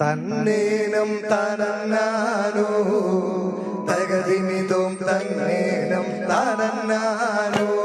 തന്നേനം തനന്നാനോ തകതിമിതും തന്നേനം തനന്നാനോ.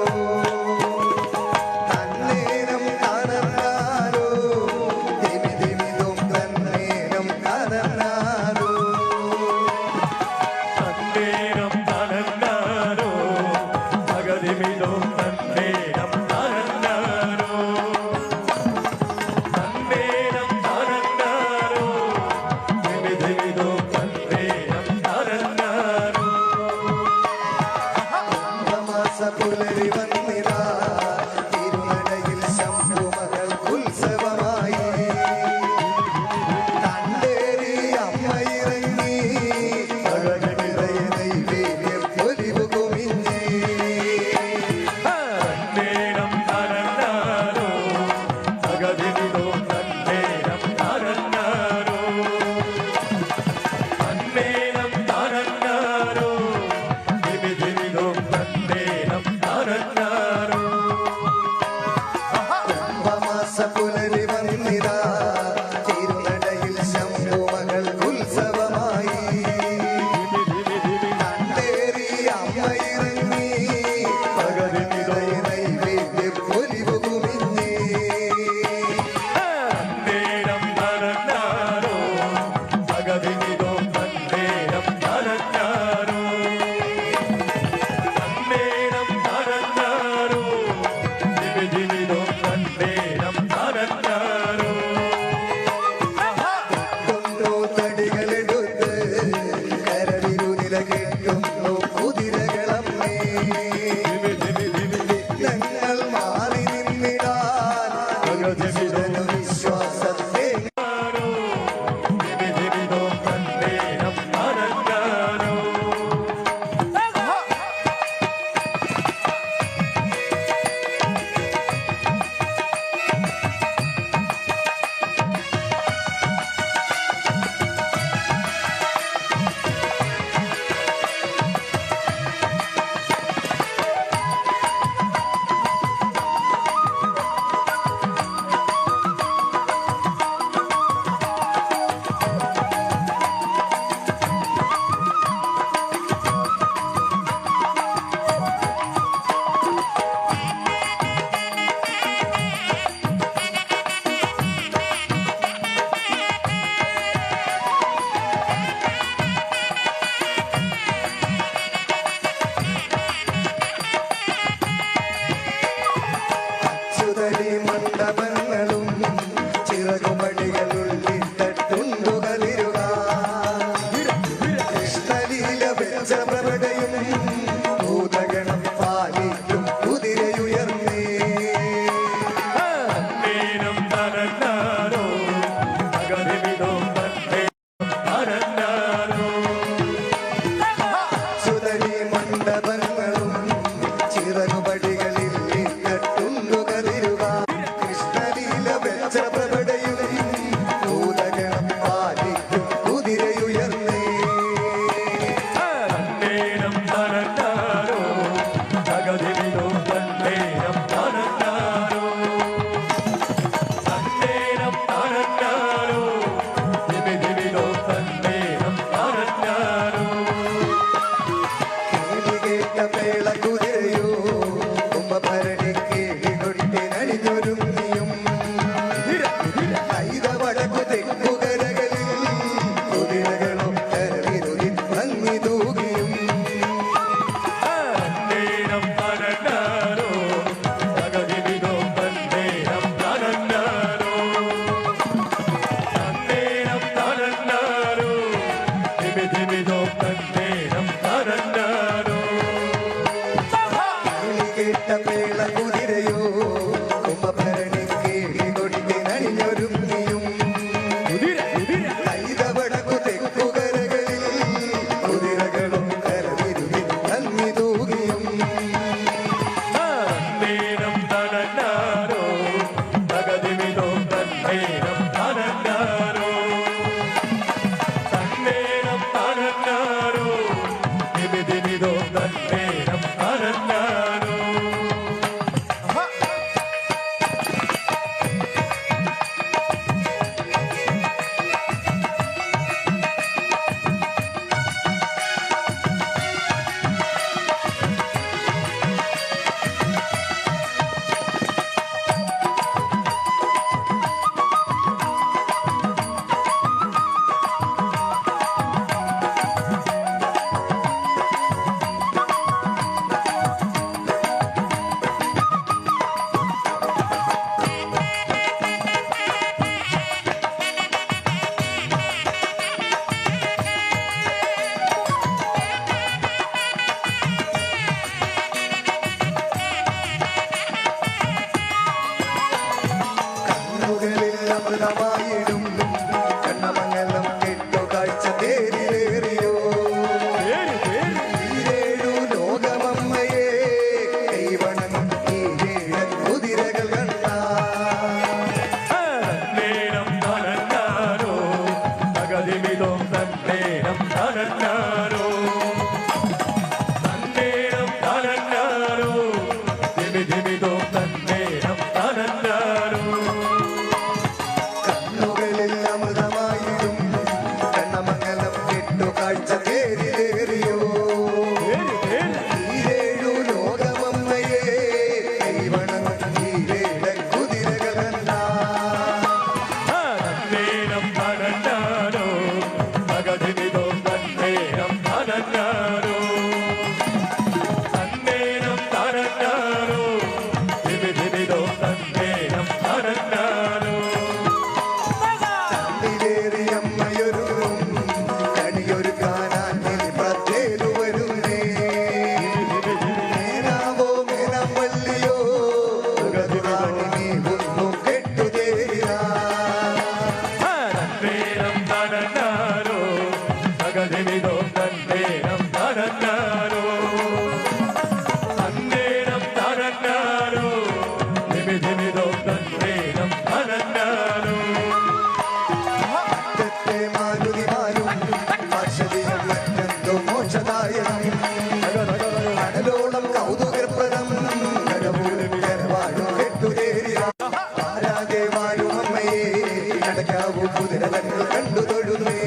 சிறகுமடிகள் കേട്ട മേള കുതിരയോ? കുംഭഭരണി കുതിര ഞങ്ങൾ കണ്ടു തൊഴുന്നേ.